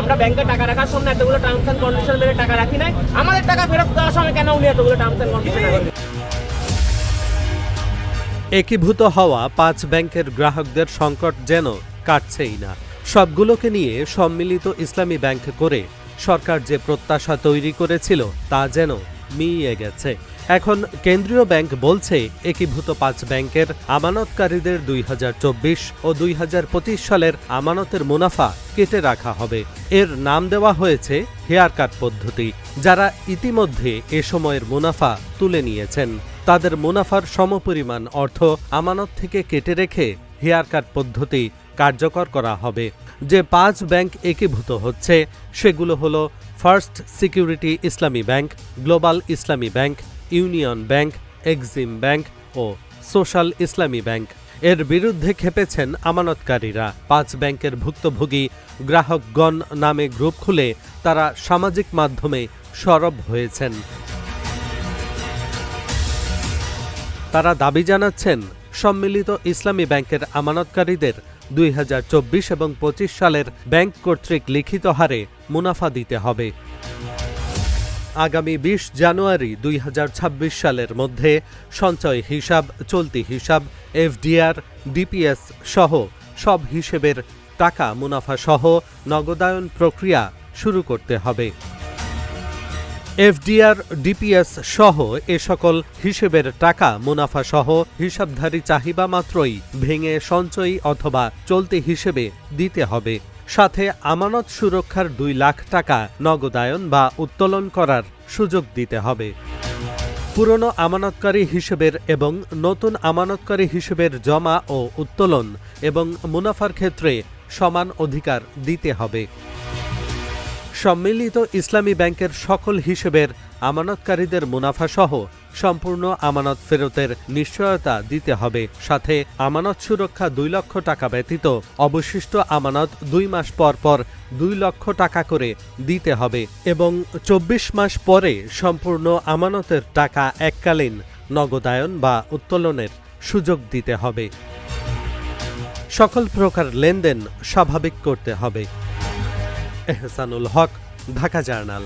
আমরা ব্যাংকে টাকা রাখার সময় এতগুলো টার্মস অ্যান্ড কন্ডিশন মেনে টাকা রাখি নাই। আমাদের টাকা ফেরত দেওয়ার সময় কেন উনি এতগুলো টার্মস অ্যান্ড কন্ডিশন একীভূত হওয়া পাঁচ ব্যাংকের গ্রাহকদের সংকট যেন কাটছেই না। সবগুলোকে নিয়ে সম্মিলিত ইসলামী ব্যাংক করে সরকার যে প্রত্যাশা তৈরি করেছিল তা যেন মিইয়ে গেছে। এখন কেন্দ্রীয় ব্যাংক বলছে, একীভূত পাঁচ ব্যাংকের আমানতকারীদের দুই হাজার চব্বিশ ও দুই হাজার পঁচিশ সালের আমানতের মুনাফা কেটে রাখা হবে। এর নাম দেওয়া হয়েছে হেয়ার কাট পদ্ধতি। যারা ইতিমধ্যে এ সময়ের মুনাফা তুলে নিয়েছেন, তাদের মুনাফার সমপরিমাণ অর্থ আমানত থেকে কেটে রেখে হেয়ার কাট পদ্ধতি কার্যকর করা হবে। যে পাঁচ ব্যাংক একীভূত হচ্ছে, সেগুলো হলো First Security Islami Bank, Global Islami Bank, Union Bank, Exim Bank ও সোশ্যাল ইসলামী ব্যাংক। এর বিরুদ্ধে খেপেছেন আমানতকারীরা। পাঁচ ব্যাংকের ভুক্তভোগী গ্রাহকগণ নামে গ্রুপ খুলে তারা সামাজিক মাধ্যমে সরব হয়েছেন। তারা দাবি জানাচ্ছেন, সম্মিলিত ইসলামী ব্যাংকের আমানতকারীদের দুই হাজার চব্বিশ এবং পঁচিশ সালের ব্যাংক কর্তৃক লিখিত হারে মুনাফা দিতে হবে। আগামী বিশ জানুয়ারি দুই হাজার ছাব্বিশ সালের মধ্যে সঞ্চয় হিসাব, চলতি হিসাব, এফডিআর, ডিপিএস সহ সব হিসেবের টাকা মুনাফা সহ নগদায়ন প্রক্রিয়া শুরু করতে হবে। এফডিআর, ডিপিএস সহ এ সকল হিসেবের টাকা মুনাফা সহ হিসাবধারী চাহিদা মাত্রই ভেঙে সঞ্চয়ী অথবা চলতি হিসেবে দিতে হবে। সাথে আমানত সুরক্ষার দুই লাখ টাকা নগদায়ন বা উত্তোলন করার সুযোগ দিতে হবে। পুরনো আমানতকারী হিসেবের এবং নতুন আমানতকারী হিসেবের জমা ও উত্তোলন এবং মুনাফার ক্ষেত্রে সমান অধিকার দিতে হবে। সম্মিলিত ইসলামী ব্যাংকের সকল হিসেবের আমানতকারীদের মুনাফাসহ সম্পূর্ণ আমানত ফেরতের নিশ্চয়তা দিতে হবে। সাথে আমানত সুরক্ষা দুই লক্ষ টাকা ব্যতীত অবশিষ্ট আমানত দুই মাস পর পর দুই লক্ষ টাকা করে দিতে হবে এবং চব্বিশ মাস পরে সম্পূর্ণ আমানতের টাকা এককালীন নগদায়ন বা উত্তোলনের সুযোগ দিতে হবে। সকল প্রকার লেনদেন স্বাভাবিক করতে হবে। এহসানুল হক ঢাকা জার্নাল।